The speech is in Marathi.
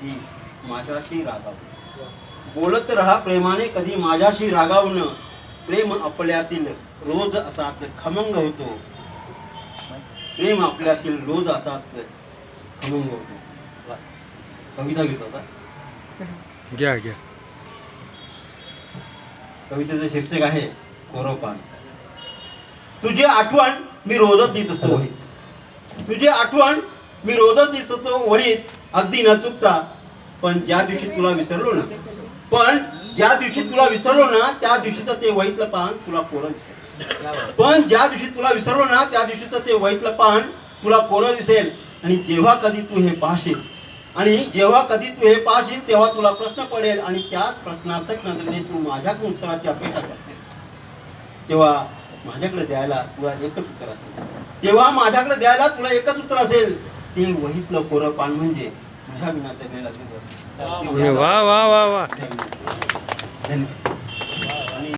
कधी माझ्याशी रागावून बोलत राहा प्रेमाने कधी माझ्याशी रागावून प्रेम आपल्यातील रोज असाच खमंग होतो. प्रेम आपल्यातील रोज असाच खमंग होतो. कविता घेतो का घ्या घ्या. कवितेचं शीर्षक आहे कोरोपान. तुझी आठवण मी रोजच देत असतो. तुझी आठवण मी रोजच दिसतो वहीत अगदी न चुकता. पण ज्या दिवशी तुला विसरलो ना पण ज्या दिवशी तुला विसरलो ना त्या दिवशीचं ते वहीतलं पान तुला कोरं दिसेल. पण ज्या दिवशी तुला विसरलो ना त्या दिवशीचं ते वहीतलं पान तुला कोरं दिसेल. आणि जेव्हा कधी तू हे पाहशील आणि जेव्हा कधी तू हे पाहशील तेव्हा तुला प्रश्न पडेल आणि त्याच प्रश्नार्थक नजरेने तू माझ्याकडून उत्तराची अपेक्षा करते तेव्हा माझ्याकडे द्यायला तुला एकच उत्तर असेल. तेव्हा माझ्याकडे द्यायला तुला एकच उत्तर असेल. ते वहीतलं कोरं पान म्हणजे तुझ्या विना दिवस वा वा वा वा. धन्यवाद.